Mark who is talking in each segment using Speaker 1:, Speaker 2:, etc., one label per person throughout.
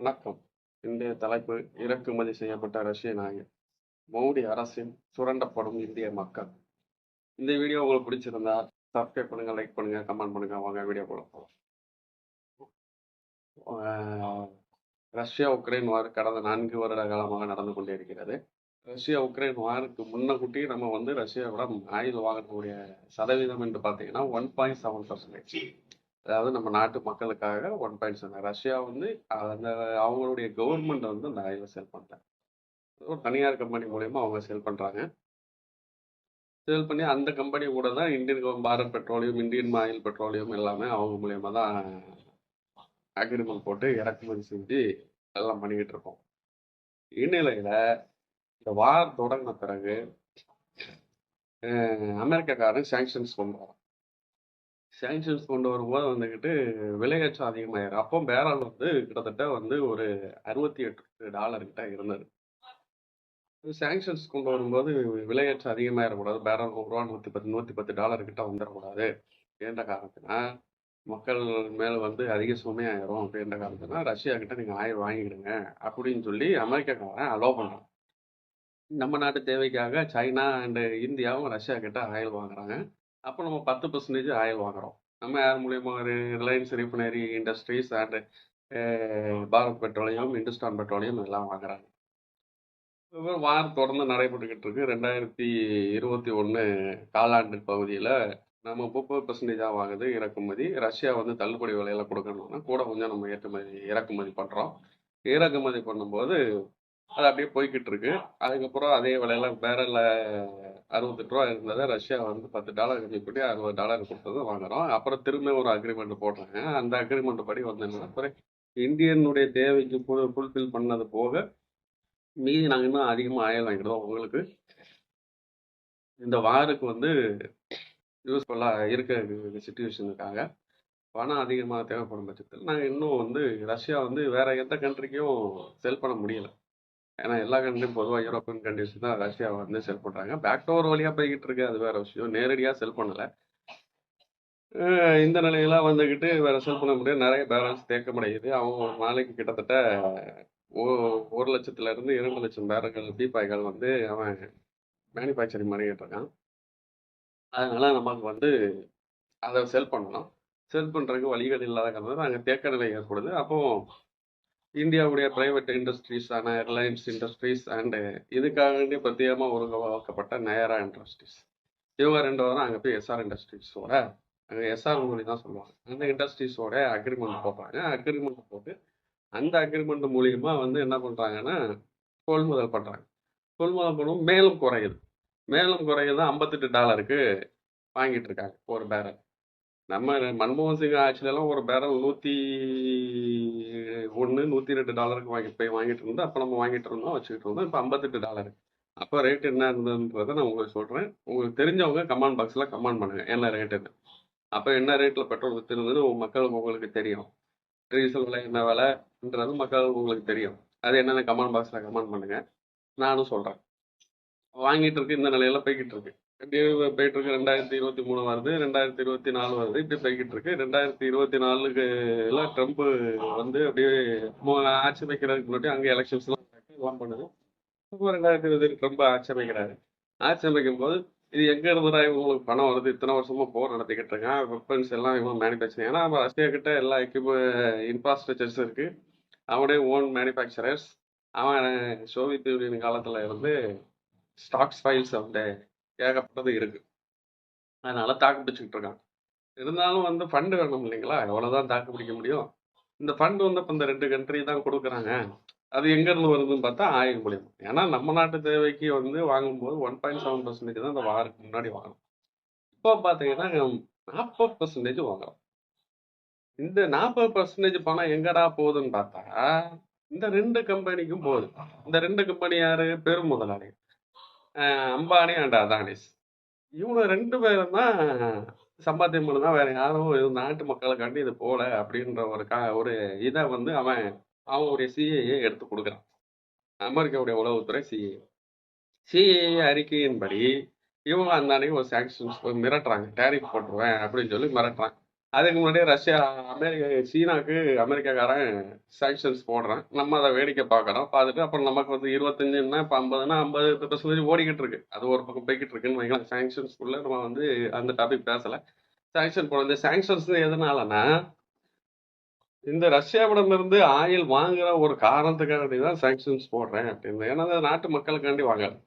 Speaker 1: வணக்கம். இன்றைய தலைப்பு இறக்குமதி செய்யப்பட்ட ரஷ்ய நாயகன். மோடி அரசின் சுரண்டப்படும் இந்திய மக்கள். இந்த வீடியோ உங்களுக்கு பிடிச்சிருந்தா சப்ஸ்கிரைப் பண்ணுங்க லைக் பண்ணுங்க கமெண்ட் பண்ணுங்க. வாங்க வீடியோ போல போகலாம் ரஷ்யா உக்ரைன் வார் கடந்த நான்கு வருட காலமாக நடந்து கொண்டே இருக்கிறது. ரஷ்யா உக்ரைன் வாருக்கு முன்னக்கூட்டி நம்ம வந்து ரஷ்யாவிடம் ஆயுத வாங்கக்கூடிய சதவீதம் என்று பார்த்தீங்கன்னா ஒன் பாயிண்ட் செவன் பர்சன்டேஜ் அதாவது நம்ம நாட்டு மக்களுக்காக ஒன் பாயிண்ட் செவன் ரஷ்யா வந்து அந்த அவங்களுடைய கவர்மெண்ட் வந்து அந்த ஆயிலை செல் பண்ணிட்டாங்க. ஒரு தனியார் கம்பெனி மூலயமா அவங்க சேல் பண்ணுறாங்க சேல் பண்ணி அந்த கம்பெனி கூட தான் Indian Bharat petroleum Indian oil petroleum எல்லாமே அவங்க மூலயமா தான் அக்ரிமெண்ட் போட்டு இறக்குமதி செஞ்சு எல்லாம் பண்ணிக்கிட்டு இருக்கோம். இந்நிலையில் இந்த வார் தொடங்கின பிறகு அமெரிக்காக்காரன் சேங்ஷன்ஸ் கொண்டு வரான். சேங்ஷன்ஸ் கொண்டு வரும்போது வந்துக்கிட்டு விலையேற்றம் அதிகமாயிரும். அப்போ பேரல் வந்து கிட்டத்தட்ட வந்து ஒரு அறுபத்தி எட்டு டாலர் கிட்ட இருந்தது. சேங்ஷன்ஸ் கொண்டு வரும்போது விலையேற்றம் அதிகமாயிடக்கூடாது. பேரல் ரூபா நூற்றி பத்து நூற்றி பத்து டாலர் கிட்ட வந்துடக்கூடாது என்ற காரணத்தினா மக்கள் மேலே வந்து அதிக சுமையாயிரும் அப்படின்ற காரணத்தினா ரஷ்யா கிட்ட நீங்கள் ஆயில் வாங்கிடுங்க அப்படின்னு சொல்லி அமெரிக்காக்காரன் அலோவ் பண்ணுறான் நம்ம நாட்டு தேவைக்காக சைனா அண்டு இந்தியாவும் ரஷ்யா கிட்ட ஆயில் வாங்குறாங்க. அப்போ நம்ம பத்து பர்சன்டேஜ் ஆயில் வாங்குறோம். நம்ம யார் மூலியமா ஒரு Reliance refinery industries and Bharat petroleum Hindustan petroleum எல்லாம் வாங்குறாங்க. வாரம் தொடர்ந்து நடைபெற்றுக்கிட்டு இருக்கு. ரெண்டாயிரத்தி இருபத்தி ஒன்று காலாண்டு பகுதியில் நம்ம முப்பது பர்சன்டேஜாக வாங்குது இறக்குமதி. ரஷ்யா வந்து தள்ளுபடி விலையில கொடுக்கணும்னா கூட கொஞ்சம் நம்ம ஏற்றுமதி இறக்குமதி பண்ணுறோம் இறக்குமதி பண்ணும்போது அது அப்படியே போய்கிட்டு இருக்கு அதுக்கப்புறம் அதே விலையில பேரல்ல அறுபத்தெட்டு ரூபா இருந்ததை ரஷ்யா வந்து பத்து டாலர் கம்மி பண்ணி அறுபது டாலர் கொடுத்தது வாங்குறோம். அப்புறம் திரும்ப ஒரு அக்ரிமெண்ட் போடுறாங்க. அந்த அக்ரிமெண்ட் படி வந்து அப்புறம் இந்தியனுடைய தேவைக்கு ஃபுல்ஃபில் பண்ணது போக மீதி நாங்கள் இன்னும் அதிகமாக ஆயில் வாங்கிடுவோம் உங்களுக்கு. இந்த வாருக்கு வந்து யூஸ்ஃபுல்லாக இருக்க சுச்சுவேஷனுக்காக பணம் அதிகமாக தேவைப்படும் பட்சத்தில் நாங்கள் இன்னும் வந்து ரஷ்யா வந்து வேற எந்த கண்ட்ரிக்கும் செல் பண்ண முடியலை. ஏன்னா எல்லா கண்ட்ரியும் பொதுவாக யூரோப்பியன் கண்ட்ரிஸ் தான் ரஷ்யா வந்து செல் பண்ணுறாங்க பேக்டோர் வழியாக போய்கிட்டு இருக்கு அது வேற விஷயம். நேரடியாக செல் பண்ணலை. இந்த நிலையெல்லாம் வந்துக்கிட்டு வேற செல் பண்ண முடியாது. நிறைய பேலன்ஸ் தேக்கமடையுது. அவங்க ஒரு நாளைக்கு கிட்டத்தட்ட ஓ- ஒரு லட்சத்துல இருந்து இரண்டு லட்சம் பேரங்கள் பீப்பாய்கள் வந்து அவன் மேனுஃபேக்சரிங் பண்ணிக்கிட்டு இருக்கான் அதனால நமக்கு வந்து அதை செல் பண்ணணும். செல் பண்ணுறதுக்கு வழிகள் இல்லாத காரணம் அங்கே தேக்க நிலை ஏற்படுது. அப்போது இந்தியாவுடைய பிரைவேட் இண்டஸ்ட்ரீஸான ரிலையன்ஸ் இண்டஸ்ட்ரீஸ் அண்டு இதுக்காக வேண்டி பிரத்யேகமாக உருவாக்கப்பட்ட நயரா இண்டஸ்ட்ரீஸ் இவங்க ரெண்டு வாரம் அங்கே போய் எஸ்ஆர் இண்டஸ்ட்ரீஸோட அங்கே எஸ்ஆர் மொழி தான் சொல்லுவாங்க. அந்த இண்டஸ்ட்ரீஸோட அக்ரிமெண்ட் போடுறாங்க. அக்ரிமெண்ட் போட்டு அந்த அக்ரிமெண்ட் மூலியமா வந்து என்ன பண்ணுறாங்கன்னா கொள்முதல் பண்ணுறாங்க கொள்முதல் பண்ணும் மேலும் குறையுது. மேலும் குறையுது ஐம்பத்தெட்டு டாலருக்கு வாங்கிட்டு இருக்காங்க ஒரு பேரல் நம்ம மன்மோகன் சிங் ஆட்சியிலலாம் ஒரு பேரல் நூற்றி ஒன்று நூற்றி ரெண்டு டாலருக்கு வாங்கி போய் வாங்கிட்டு இருந்தோம் அப்போ நம்ம வாங்கிட்டு இருந்தோம் வச்சுக்கிட்டு இருந்தோம். இப்போ ஐம்பத்தெட்டு டாலர். அப்போ ரேட் என்ன இருந்ததுன்றதை நான் உங்களுக்கு சொல்கிறேன் உங்களுக்கு தெரிஞ்சவங்க கமெண்ட் பாக்ஸில் கமெண்ட் பண்ணுங்க. என்ன ரேட்டுன்னு அப்போ என்ன ரேட்டில் பெட்ரோல் விற்றுருந்தது மக்களுக்கு உங்களுக்கு தெரியும். டீசல் விலை என்ன விலைன்றது மக்கள் உங்களுக்கு தெரியும். அது என்னென்ன கமெண்ட் பாக்ஸில் கமெண்ட் பண்ணுங்க. நானும் சொல்கிறேன் வாங்கிட்டு இருக்கு இந்த நிலையில போய்கிட்டு இருக்கு. போயிட்டு இருக்கு. ரெண்டாயிரத்தி இருபத்தி மூணு வருது. ரெண்டாயிரத்தி இருபத்தி நாலு வருது. இப்படி போய்கிட்டு இருக்கு. ரெண்டாயிரத்தி இருபத்தி நாலுக்கு எல்லாம் ட்ரம்ப் வந்து அப்படியே ஆட்சி அமைக்கிறதுக்கு முன்னாடி அங்கே எலெக்ஷன்ஸ் எல்லாம் எல்லாம் பண்ணுது. இப்போ ரெண்டாயிரத்தி இருபது ட்ரம்ப் ஆட்சி அமைக்கிறாரு. ஆட்சி அமைக்கும் போது இது எங்க இருந்துடா இவங்களுக்கு பணம் வருது? இத்தனை வருஷமா போர் நடத்திக்கிட்டு இருக்கான். வெப்பன்ஸ் எல்லாம் இவங்க மேனுஃபேக்சரிங் ஏன்னா நம்ம ரஷ்யா கிட்ட எல்லா எக்யூப் இன்ஃப்ராஸ்ட்ரக்சர்ஸ் இருக்கு. அவனுடைய ஓன் மேனுஃபேக்சரர்ஸ் அவன் சோவியத் யூனியன் காலத்துல இருந்து ஸ்டாக்ஸ் ஃபைல்ஸ் அவன் ஏகப்பட்டது இருக்கு. அதனால தாக்கு பிடிச்சிக்கிட்டு இருக்காங்க. இருந்தாலும் வந்து ஃபண்டு வேணும் இல்லைங்களா? எவ்வளோதான் தாக்கு பிடிக்க முடியும்? இந்த ஃபண்ட் வந்து இப்போ இந்த ரெண்டு கண்ட்ரி தான் கொடுக்குறாங்க. அது எங்க இருந்து வருதுன்னு பார்த்தா ஆயில் மூலியம் ஏன்னா நம்ம நாட்டு தேவைக்கு வந்து வாங்கும்போது ஒன் பாயிண்ட் செவன் பர்சன்டேஜ் தான் இந்த வாருக்கு முன்னாடி வாங்கணும். இப்போ பார்த்தீங்கன்னா நாற்பது பர்சன்டேஜ் வாங்குறோம். இந்த நாற்பது பர்சன்டேஜ் பணம் எங்கடா போகுதுன்னு பார்த்தா இந்த ரெண்டு கம்பெனிக்கும் போகுது. இந்த ரெண்டு கம்பெனி யாரு? பெரும் முதலாளி. அம்பானி அண்ட் அதானிஸ். இவங்க ரெண்டு பேரும் தான் சம்பாத்தியம் பண்ணுதான் வேற யாரும் இது நாட்டு மக்களுக்காண்டி இது போல அப்படின்ற ஒரு கா ஒரு இதை வந்து அவன் அவனுடைய சிஏஏ எடுத்து கொடுக்குறான். அமெரிக்காவுடைய உளவுத்துறை சிஏ சிஏஏ அறிக்கையின்படி இவங்க அந்த அன்னைக்கு ஒரு சாங்ஷன்ஸ் மிரட்டுறாங்க. டேரிஃப் போட்டுருவேன் அப்படின்னு சொல்லி மிரட்டுறாங்க. அதுக்கு முன்னாடியே ரஷ்யா அமெரிக்கா சீனாக்கு அமெரிக்காக்காரன் சாங்ஷன்ஸ் போடுறான். நம்ம அதை வேடிக்கை பார்க்குறோம். பார்த்துட்டு அப்புறம் நமக்கு வந்து இருபத்தஞ்சுன்னா இப்போ ஐம்பதுனா ஐம்பது பர்சன்டேஜ் ஓடிக்கிட்டு இருக்கு. அது ஒரு பக்கம் போய்கிட்டு இருக்குன்னு வைக்கலாம் சாங்ஷன்ஸ்குள்ளே நம்ம வந்து அந்த டாபிக் பேசலை. சாங்ஷன் போட இந்த சாங்ஷன்ஸ் எதனாலனா இந்த ரஷ்யாவிடம் இருந்து ஆயில் வாங்குற ஒரு காரணத்துக்காண்டி தான் சாங்ஷன்ஸ் போடுறேன் அப்படின்னு. ஏன்னா அந்த நாட்டு மக்களுக்காண்டி வாங்குறேன்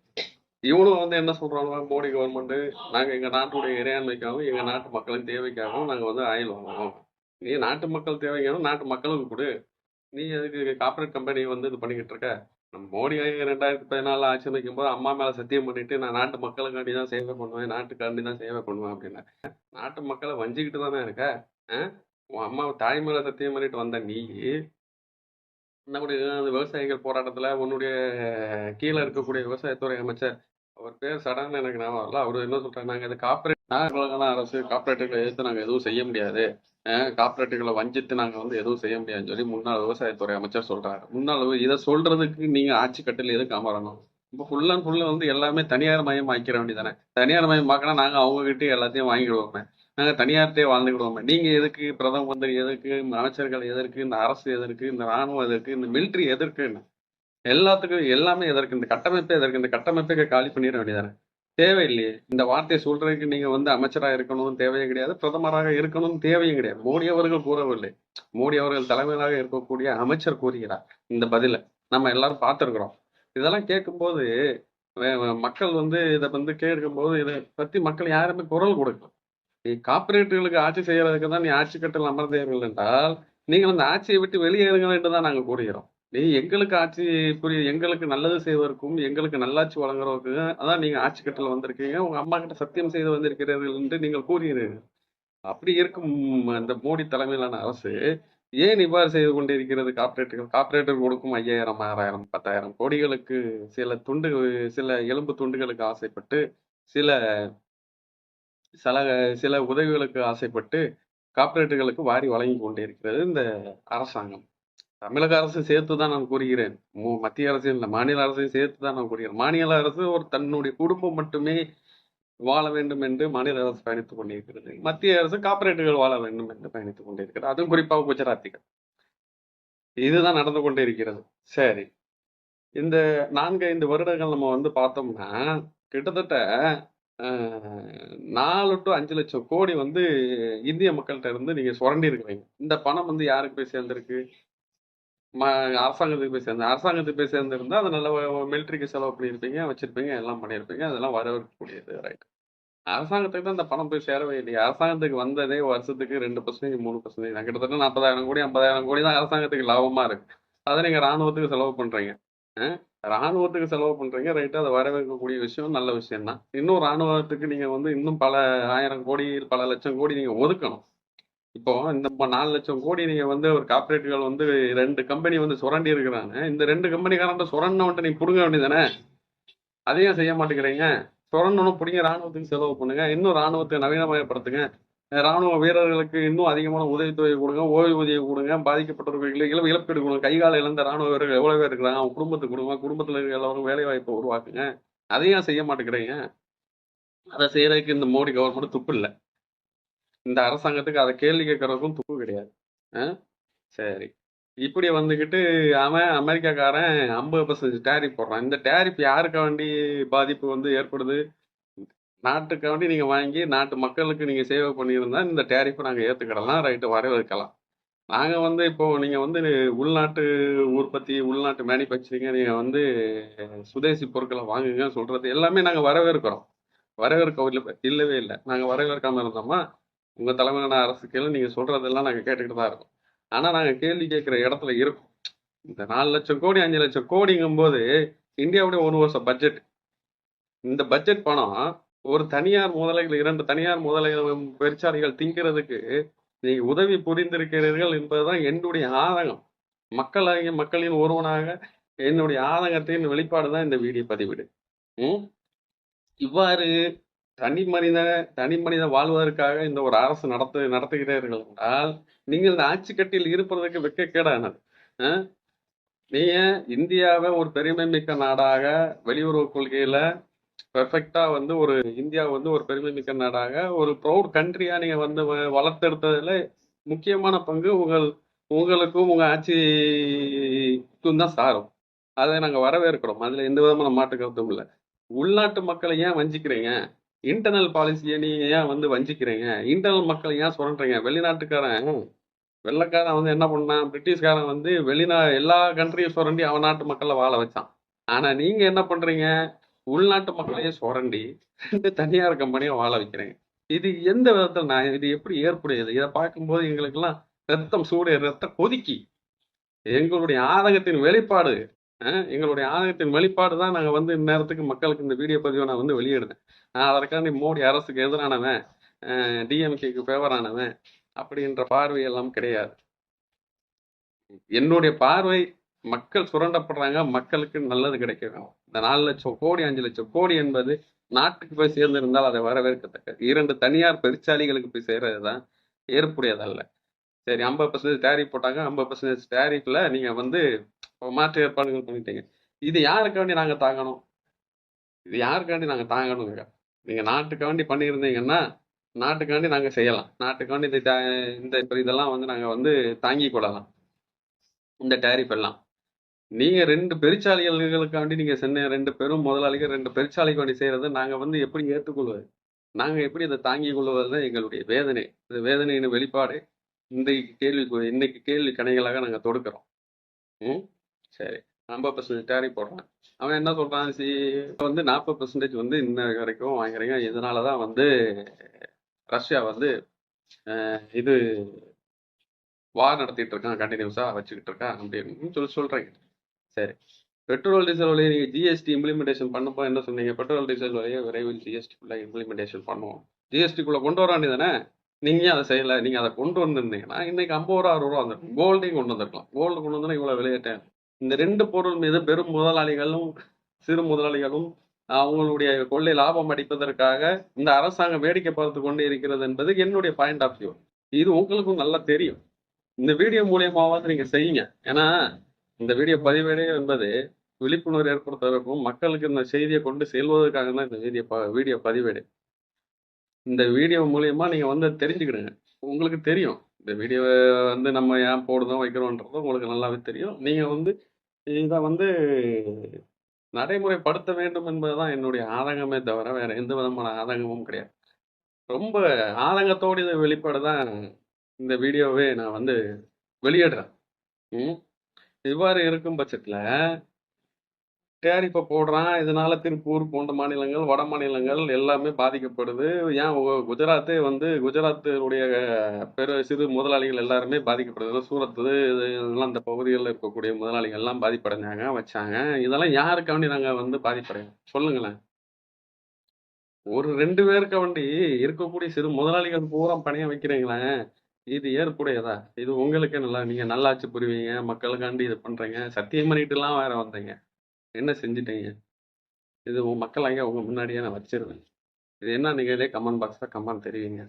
Speaker 1: இவனும் வந்து என்ன சொல்றாங்க மோடி கவர்மெண்ட் நாங்க எங்க நாட்டுடைய இறையாண்மைக்காகவும் எங்க நாட்டு மக்களின் தேவைக்காகவும் நாங்க வந்து ஆயில் வாங்குவோம் நீ நாட்டு மக்கள் தேவைக்காகவும் நாட்டு மக்களுக்கு கொடு. நீ அதுக்கு கார்பரேட் கம்பெனி வந்து இது பண்ணிக்கிட்டு இருக்க? நம்ம மோடி ரெண்டாயிரத்தி பதினாலு ஆட்சி வைக்கும் போது அம்மா மேல சத்தியம் பண்ணிட்டு நான் நாட்டு மக்களுக்காண்டி தான் சேவை பண்ணுவேன் நாட்டுக்காண்டி தான் சேவை பண்ணுவேன் அப்படின்னு. நாட்டு மக்களை வஞ்சிக்கிட்டு தானே இருக்க? ஆ? உன் அம்மா தாய் மேல சத்தியம் பண்ணிட்டு வந்த நீ நம்முடைய அந்த விவசாயிகள் போராட்டத்தில் உன்னுடைய கீழே இருக்கக்கூடிய விவசாயத்துறை அமைச்சர் அவர் பேர் சடன் எனக்கு ஞாபகம் வரல. அவர் என்ன சொல்றாரு? நாங்கள் இது காப்பரேட் நாங்கள் அரசு காப்பரேட்டுகளை எதிர்த்து நாங்கள் எதுவும் செய்ய முடியாது. காப்பரேட்டுகளை வஞ்சித்து நாங்கள் வந்து எதுவும் செய்ய முடியாதுன்னு சொல்லி முன்னாள் விவசாயத்துறை அமைச்சர் சொல்றாரு. முன்னாள் இதை சொல்றதுக்கு நீங்கள் ஆட்சி கட்டில் எதுக்கு அமரணும்? இப்போ ஃபுல் அண்ட் ஃபுல்லு வந்து எல்லாமே தனியார் மயம் ஆக்கிற வேண்டியதானே தனியார் மயம் பார்க்கணும் நாங்கள் அவங்ககிட்ட எல்லாத்தையும் வாங்கிடுவோமே. நாங்கள் தனியார்ட்டே வாழ்ந்துக்கிடுவோம். நீங்கள் எதுக்கு பிரதம மந்திரி எதற்கு இந்த அமைச்சர்கள் எதற்கு இந்த அரசு எதற்கு இந்த ராணுவம் எதற்கு இந்த மிலிட்ரி எதற்குன்னு எல்லாத்துக்கும் எல்லாமே எதற்கு? இந்த கட்டமைப்பே எதற்கு? இந்த கட்டமைப்பை காலி பண்ணிட வேண்டியதானே. தேவையில்லையே. இந்த வார்த்தையை சொல்றதுக்கு நீங்க வந்து அமைச்சராக இருக்கணும்னு தேவையே கிடையாது பிரதமராக இருக்கணும்னு தேவையும் கிடையாது. மோடி அவர்கள் கூறவில்லை. மோடி அவர்கள் தலைவராக இருக்கக்கூடிய அமைச்சர் கூறுகிறார் இந்த பதில. நம்ம எல்லாரும் பார்த்துருக்குறோம். இதெல்லாம் கேட்கும்போது மக்கள் வந்து இதை வந்து கேட்கும்போது இதை பத்தி மக்கள் யாருமே குரல் கொடுக்கணும் நீ கார்பரேட்டுகளுக்கு ஆட்சி செய்யறதுக்கு தான் நீ ஆட்சி கட்டில் அமர்ந்தீர்கள் என்றால் நீங்கள் அந்த ஆட்சியை விட்டு வெளியேறுங்கள் என்று தான் நாங்கள் கூறுகிறோம். நீ எங்களுக்கு ஆட்சி புரிய எங்களுக்கு நல்லது செய்வதற்கும் எங்களுக்கு நல்லாட்சி வழங்குறதுக்கு அதான் நீங்க ஆட்சி கட்டில் வந்திருக்கீங்க. உங்க அம்மா கிட்ட சத்தியம் செய்து வந்திருக்கிறீர்கள் என்று நீங்கள் கூறுகிறீர்கள். அப்படி இருக்கும் அந்த மோடி தலைமையிலான அரசு ஏன் இவ்வாறு செய்து கொண்டிருக்கிறது? கார்பரேட்டுகள் கார்பரேட்டுகள் கொடுக்கும் ஐயாயிரம் ஆறாயிரம் பத்தாயிரம் கோடிகளுக்கு சில துண்டு சில எலும்பு துண்டுகளுக்கு ஆசைப்பட்டு சில சில சில உதவிகளுக்கு ஆசைப்பட்டு கார்ப்பரேட்டுகளுக்கு வாரி வழங்கி கொண்டிருக்கிறது இந்த அரசாங்கம். தமிழக அரசு சேர்த்து தான் நான் கூறுகிறேன். மு- மத்திய அரசு இல்லை மாநில அரசையும் சேர்த்து தான் நான் கூறுகிறேன். மாநில அரசு ஒரு தன்னுடைய குடும்பம் மட்டுமே வாழ வேண்டும் என்று மாநில அரசு பயணித்துக் கொண்டிருக்கிறது. மத்திய அரசு கார்ப்பரேட்டுகள் வாழ வேண்டும் என்று பயணித்துக் கொண்டிருக்கிறது. அதுவும் குறிப்பாக குஜராத்திகள். இதுதான் நடந்து கொண்டே இருக்கிறது சரி. இந்த நான்கு ஐந்து வருடங்கள் நம்ம வந்து பார்த்தோம்னா கிட்டத்தட்ட நாலு டு அஞ்சு லட்சம் கோடி வந்து இந்திய மக்கள்கிட்ட இருந்து நீங்க சுரண்டி இருக்கிறீங்க இந்த பணம் வந்து யாருக்கு போய் சேர்ந்திருக்கு? ம- அரசாங்கத்துக்கு போய் சேர்ந்து அரசாங்கத்துக்கு போய் சேர்ந்திருந்தா அது நல்ல மிலிட்டரிக்கு செலவு பண்ணியிருப்பீங்க வச்சிருப்பீங்க எல்லாம் பண்ணியிருப்பீங்க அதெல்லாம் வரவேற்கக்கூடியது ரைட் அரசாங்கத்துக்கு தான் இந்த பணம் போய் சேரவே இல்லையா. அரசாங்கத்துக்கு வந்ததே வருஷத்துக்கு ரெண்டு பர்சன்டேஜ் மூணு பர்சன்டேஜ் தான் கிட்டத்தட்ட நாற்பதாயிரம் கோடி ஐம்பதாயிரம் கோடி தான் அரசாங்கத்துக்கு லாபமா இருக்கு. அதை நீங்க ராணுவத்துக்கு செலவு பண்றீங்க. ராணுவத்துக்கு செலவு பண்றீங்க. ரைட்டு அதை வரவேற்கக்கூடிய விஷயம் நல்ல விஷயம் தான் இன்னும் ராணுவத்துக்கு நீங்க வந்து இன்னும் பல ஆயிரம் கோடி பல லட்சம் கோடி நீங்க ஒதுக்கணும். இப்போ இந்த நாலு லட்சம் கோடி நீங்க வந்து ஒரு கார்பரேட்டுகள் வந்து ரெண்டு கம்பெனி வந்து சுரண்டி இருக்கிறாங்க. இந்த ரெண்டு கம்பெனிக்காரன் சுரண்டவன்ட்டு நீங்க புடுங்க வேண்டியதானே அதையும் செய்ய மாட்டேங்கிறீங்க. சுரண்டணும் பிடிங்க ராணுவத்துக்கு செலவு பண்ணுங்க. இன்னும் ராணுவத்தை நவீனமயப்படுத்துங்க. ராணுவ வீரர்களுக்கு இன்னும் அதிகமான உதவித்தொகை கொடுங்க ஓய்வூதியம் கொடுங்க பாதிக்கப்பட்டவர்களுக்கு இழ இழப்பீடு கொடுங்க. கைகால இழந்த ராணுவ வீரர்கள் எவ்வளவு பேர் இருக்கிறாங்க அவங்க குடும்பத்துக்கு கொடுங்க. குடும்பத்தில் இருக்கிற எல்லாரும் வேலை வாய்ப்பை உருவாக்குங்க. அதையும் செய்ய மாட்டேங்கிறீங்க? அதை செய்யறதுக்கு இந்த மோடி கவர்மெண்ட் துப்பு இல்லை. இந்த அரசாங்கத்துக்கு அதை கேள்வி கேட்கறதுக்கும் துப்பு கிடையாது. சரி. இப்படி வந்துக்கிட்டு அவன் அமெரிக்காக்காரன் ஐம்பது பர்சன்ட் டேரிஃப் போடுறான். இந்த டேரிஃப் யாருக்க வேண்டி பாதிப்பு வந்து ஏற்படுது? நாட்டுக்கு வேண்டி நீங்க வாங்கி நாட்டு மக்களுக்கு நீங்க சேவை பண்ணியிருந்தா இந்த டேரிஃபை நாங்க ஏத்துக்கிடலாம் ரைட்டு வரவேற்கலாம். நாங்க வந்து இப்போ நீங்க வந்து உள்நாட்டு உற்பத்தி உள்நாட்டு மேனுஃபேக்சரிங்க நீங்க வந்து சுதேசி பொருட்களை வாங்குங்க சொல்றது எல்லாமே நாங்க வரவேற்கிறோம். வரவேற்க இல்ல- இல்லவே இல்லை. நாங்க வரவேற்காம இருந்தோமா உங்க தலைமையிலான அரசு கேள்வி நீங்க சொல்றதெல்லாம் நாங்க கேட்டுக்கிட்டு தான் இருக்கோம். ஆனா நாங்க கேள்வி கேட்கிற இடத்துல இருக்கோம். இந்த நாலு லட்சம் கோடி அஞ்சு லட்சம் கோடிங்கும் போது இந்தியாவுடைய ஒரு வருஷம் பட்ஜெட் இந்த பட்ஜெட் பணம் ஒரு தனியார் முதலைகள் இரண்டு தனியார் முதலைகள் பெருச்சாளிகள் திங்கிறதுக்கு நீங்க உதவி புரிந்திருக்கிறீர்கள் என்பதுதான் என்னுடைய ஆதங்கம் மக்களாகிய மக்களின் ஒருவனாக என்னுடைய ஆதங்கத்தின் வெளிப்பாடு தான் இந்த வீடியோ பதிவிடு ம்? இவ்வாறு தனி மனித தனி மனித வாழ்வதற்காக இந்த ஒரு அரசு நடத்து நடத்துகிறீர்கள் என்றால் நீங்கள் இந்த ஆட்சி கட்டியில் இருப்பதற்கு வெட்கக்கேடானது ஆ? நீங்க இந்தியாவை ஒரு பெருமை மிக்க நாடாக வெளியுறவு கொள்கையில பெர்ஃபெக்ட்டா வந்து ஒரு இந்தியா வந்து ஒரு பெருமை மிக்க நாடாக, ஒரு ப்ரௌட் கண்ட்ரியா நீங்க வந்து வ வளர்த்தெடுத்ததுல முக்கியமான பங்கு உங்கள் உங்களுக்கும், உங்க ஆட்சிக்கும் தான் சாரும். அதை நாங்க வரவேற்கிறோம். அதுல எந்த விதமான மாற்று கருத்தும் இல்லை உள்நாட்டு மக்களை ஏன் வஞ்சிக்கிறீங்க? இன்டர்னல் பாலிசியை நீங்க ஏன் வந்து வஞ்சிக்கிறீங்க? இன்டர்னல் மக்களை ஏன் சுரண்டுறீங்க? வெளிநாட்டுக்காரன் வெள்ளைக்காரன் வந்து என்ன பண்ணான்? பிரிட்டிஷ்காரன் வந்து வெளிநா எல்லா கண்ட்ரியும் சுரண்டி அவன் நாட்டு மக்களை வாழ வச்சான். ஆனா நீங்க என்ன பண்றீங்க? உள்நாட்டு மக்களையும் சுரண்டி ரெண்டு தனியார் கம்பெனியை வாழ வைக்கிறேன் இது எந்த விதத்தில் நான் இது எப்படி ஏற்புடையது? இதை பார்க்கும்போது எங்களுக்கெல்லாம் ரத்தம் சூடு ரத்தம் கொதிக்கி. எங்களுடைய ஆதங்கத்தின் வெளிப்பாடு. எங்களுடைய ஆதங்கத்தின் வெளிப்பாடு தான் நாங்கள் வந்து இந்நேரத்துக்கு மக்களுக்கு இந்த வீடியோ பதிவை நான் வந்து வெளியிடுறேன். நான் அதற்காண்டி மோடி அரசுக்கு எதிரானவன், டிஎம்கேக்கு ஃபேவரானவன் அப்படின்ற பார்வை எல்லாம் கிடையாது. என்னுடைய பார்வை மக்கள் சுரண்டப்படுறாங்க. மக்களுக்கு நல்லது கிடைக்க வேணும். இந்த 4,00,000 கோடி, அஞ்சு லட்சம் கோடி என்பது நாட்டுக்கு போய் சேர்ந்திருந்தால் அதை வரவேற்கத்தக்கது. இரண்டு தனியார் பெருச்சாலிகளுக்கு போய் சேர்றது தான் ஏற்புடையதல்ல. சரி ஐம்பது பர்சன்டேஜ் டேரிப் போட்டாங்க. ஐம்பது பர்சன்டேஜ் டேரிஃபில் நீங்கள் வந்து மாற்று ஏற்பாடுகள் பண்ணிட்டீங்க. இது யாருக்காண்டி நாங்கள் தாங்கணும்? இது யாருக்காண்டி நாங்கள் தாங்கணுங்க? நீங்கள் நாட்டுக்காண்டி பண்ணியிருந்தீங்கன்னா, நாட்டுக்காண்டி நாங்கள் செய்யலாம். நாட்டுக்காண்டி இந்த இந்த இதெல்லாம் வந்து நாங்கள் வந்து தாங்கி கொள்ளலாம். இந்த டேரிஃப் எல்லாம். நீங்க ரெண்டு பெருச்சாலைகளுக்காண்டி நீங்க சென்னை ரெண்டு பெரும் முதலாளிகள் 2 பெருச்சாளிக்காண்டி செய்றத நாங்க வந்து எப்படி ஏற்றுக்கொள்வது? நாங்க எப்படி அதை தாங்கிக் கொள்வது தான் எங்களுடைய வேதனை. இந்த வேதனையின் வெளிப்பாடு இன்றைக்கு கேள்வி இன்னைக்கு கேள்வி கணைகளாக நாங்க தொடுக்கிறோம். ம். சரி. ஐம்பது பர்சன்டேஜ் டேரி போடுறான். அவன் என்ன சொல்றான்? சி வந்து 40% வந்து இன்ன வரைக்கும் வாங்குறீங்க. இதனால தான் வந்து ரஷ்யா வந்து இது வார் நடத்திட்டு இருக்கான். கண்டினியூஸாக வச்சுக்கிட்டு இருக்கான் அப்படின்னு சொல்லி சொல்றீங்க. சரி. பெட்ரோல், டீசல் வழியை நீங்கள் ஜிஎஸ்டி இம்ப்ளிமெண்டேஷன் பண்ணப்போ என்ன சொன்னீங்க? பெட்ரோல், டீசல் வழியை விரைவில் ஜிஎஸ்டிக்குள்ள இம்ப்ளிமெண்டேஷன் பண்ணுவோம். ஜிஎஸ்டிக்குள்ளே கொண்டு வர வேண்டியதுதானே? நீங்க அதை செய்யலை செய்யல? நீங்க அதை கொண்டு வந்திருந்தீங்கன்னா, இன்னைக்கு ஐம்பது ரூபா அறுபது ரூபா வந்துருக்கும் கோல்டையும் கொண்டு வந்திருக்கலாம். கோல்டு கொண்டு வந்தா இவ்வளோ விளையாட்டேன் இந்த ரெண்டு பொருள் மீது பெரும் முதலாளிகளும், சிறு முதலாளிகளும் அவங்களுடைய கொள்ளை லாபம் அடிப்பதற்காக இந்த அரசாங்கம் வேடிக்கை பார்த்து கொண்டு இருக்கிறது என்பது என்னுடைய பாயிண்ட் ஆஃப் வியூ. இது உங்களுக்கும் நல்லா தெரியும். இந்த வீடியோ மூலியமாவது நீங்க செய்யுங்க. ஏன்னா, இந்த வீடியோ பதிவேடு என்பது விழிப்புணர்வு ஏற்படுத்துவதற்கும், மக்களுக்கு இந்த செய்தியை கொண்டு செல்வதற்காக தான் இந்த வீடியோ ப வீடியோ பதிவேடு. இந்த வீடியோ மூலியமா நீங்க வந்து தெரிஞ்சுக்கிடுங்க. உங்களுக்கு தெரியும். இந்த வீடியோ வந்து நம்ம ஏன் போடுறோம், வைக்கிறோன்றதும் உங்களுக்கு நல்லாவே தெரியும். நீங்க வந்து இதை வந்து நடைமுறைப்படுத்த வேண்டும் என்பது தான் என்னுடைய ஆதங்கமே தவிர, வேற எந்த விதமான ஆதங்கமும் கிடையாது. ரொம்ப ஆதங்கத்தோடு இத வெளிப்பாடு தான் இந்த வீடியோவே நான் வந்து வெளியிடுறேன். ம். இவ்வாறு இருக்கும் பட்சத்துல டாரிஃப போடுறான். இதனால திருப்பூர் போன்ற மாநிலங்கள், வட மாநிலங்கள் எல்லாமே பாதிக்கப்படுது. ஏன் குஜராத்தே வந்து குஜராத்தினுடைய பெரு சிறு முதலாளிகள் எல்லாருமே பாதிக்கப்படுது. சூரத்து இதெல்லாம் அந்த பகுதிகள்ல இருக்கக்கூடிய முதலாளிகள் எல்லாம் பாதிப்படைஞ்சாங்க, வச்சாங்க. இதெல்லாம் யாருக்காண்டி நாங்க வந்து பாதிப்படையணும்? சொல்லுங்களேன். ஒரு 2 பேருக்காண்டி இருக்கக்கூடிய சிறு முதலாளிகள் பூரா பணைய வைக்கிறீங்களேன் இது ஏற்புடையதா? இது உங்களுக்கே நல்லா நீங்க நல்லாட்சி புரிவீங்க. மக்களுக்காண்டி இது பண்றீங்க. சத்தியம் பண்ணிட்டுலாம் வேற வந்தீங்க. என்ன செஞ்சுட்டீங்க? இது உங்க மக்களாகிய உங்க முன்னாடியே நான் வச்சிருவேன். இது என்ன நீங்களே கமெண்ட் பாக்ஸ்ல கமெண்ட் தெரிவிங்க.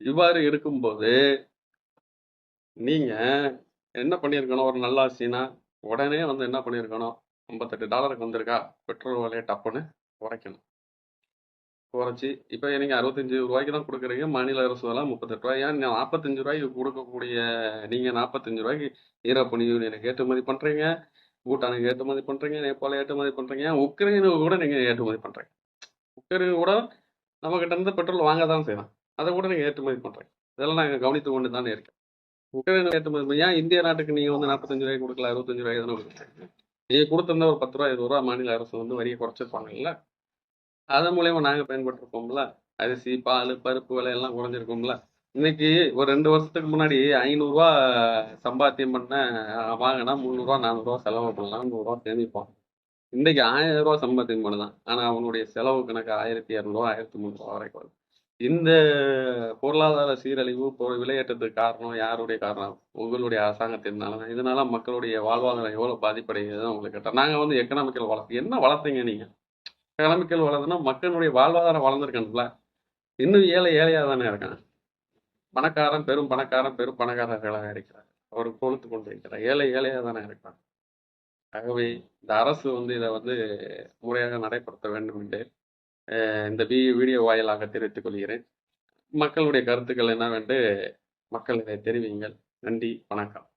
Speaker 1: இவ்வாறு இருக்கும்போது நீங்க என்ன பண்ணியிருக்கணும்? ஒரு நல்லாட்சினா, உடனே வந்து என்ன பண்ணியிருக்கணும்? $58 வந்திருக்கா? பெட்ரோல் விலைய டப்புன்னு குறைக்கணும். குறைச்சி இப்போ நீங்கள் அறுபத்தஞ்சு ரூபாய்க்கு தான் கொடுக்குறீங்க மாநில அரசு எல்லாம் முப்பத்தெட்டு ரூபாய் ஏன் ரூ. 45 குடுக்கக்கூடிய நீங்க ரூ. 45 ஈரோப்பியன் யூனியனுக்கு ஏற்றுமதி பண்ணுறீங்க பூட்டானுக்கு ஏற்றுமதி பண்ணுறீங்க நேபாள ஏற்றுமதி பண்ணுறீங்க ஏன் உக்ரைனுக்கு கூட நீங்கள் ஏற்றுமதி பண்ணுறீங்க உக்ரைன் கூட நம்மக்கிட்ட இருந்து பெட்ரோல் வாங்க தான் செய்யலாம் அதை கூட நீங்கள் ஏற்றுமதி பண்ணுறீங்க இதெல்லாம் நாங்கள் கவனித்து கொண்டு தானே இருக்கோம். உக்ரைனுக்கு ஏற்றுமதி ஏன் இந்திய நாட்டுக்கு நீங்கள் வந்து ரூ. 45 குடுக்கல? ரூ. 65 தானே கொடுக்குறீங்க நீங்க கொடுத்துருந்தா ஒரு பத்து ரூபா இருபது ரூபா மாநில அரசு வந்து வரிய குறைச்சிருப்பாங்கல்ல. அதன் மூலயமா நாங்கள் பயன்பட்டுருப்போம்ல. அரிசி, பால் பருப்பு விலை எல்லாம் குறைஞ்சிருக்கும்ல. இன்னைக்கு ஒரு ரெண்டு வருஷத்துக்கு முன்னாடி ஐநூறுரூவா சம்பாத்தியம் பண்ண வாங்கினா முந்நூறுரூவா நானூறுரூவா செலவு பண்ணலாம். நூறுரூவா 100 சேமிப்பான். இன்னைக்கு ஆயிரம் ரூபா சம்பாத்தியம் பண்ணுதான். ஆனால் அவனுடைய செலவு கணக்கு ஆயிரத்தி இரநூறுவா ஆயிரத்தி முந்நூறுரூவா வரைக்கும் வருது. இந்த பொருளாதார சீரழிவு, பொ விலையேற்றத்துக்கு காரணம் யாருடைய காரணம்? உங்களுடைய அரசாங்கத்தினால தான். இதனால மக்களுடைய வாழ்வாதாரம் எவ்வளோ பாதிப்படைகிறது உங்களுக்கு கேட்டா, நாங்கள் வந்து எக்கனாமிக்கல் வளர்த்து என்ன வளர்த்தீங்க நீங்கள் எக்கனாமிக்கல் வளர்ந்துனா மக்களுடைய வாழ்வாதாரம் வளர்ந்திருக்கணும்ல. இன்னும் ஏழை ஏழையாக தானே இருக்கான். பணக்காரன் பெரும் பணக்காரன் பெரும் பணக்காரர்களாக இருக்கிறார். அவர் கொழுத்து கொண்டிருக்கிறார். ஏழை ஏழையாக தானே இருக்கான். ஆகவே இந்த அரசு வந்து இதை வந்து முறையாக நடைபெறுத்த வேண்டும் என்று இந்த வீ வீடியோ வாயிலாக தெரிவித்துக் கொள்கிறேன் மக்களுடைய கருத்துக்கள் என்னவென்று மக்கள் இதை தெரிவிங்கள் நன்றி வணக்கம்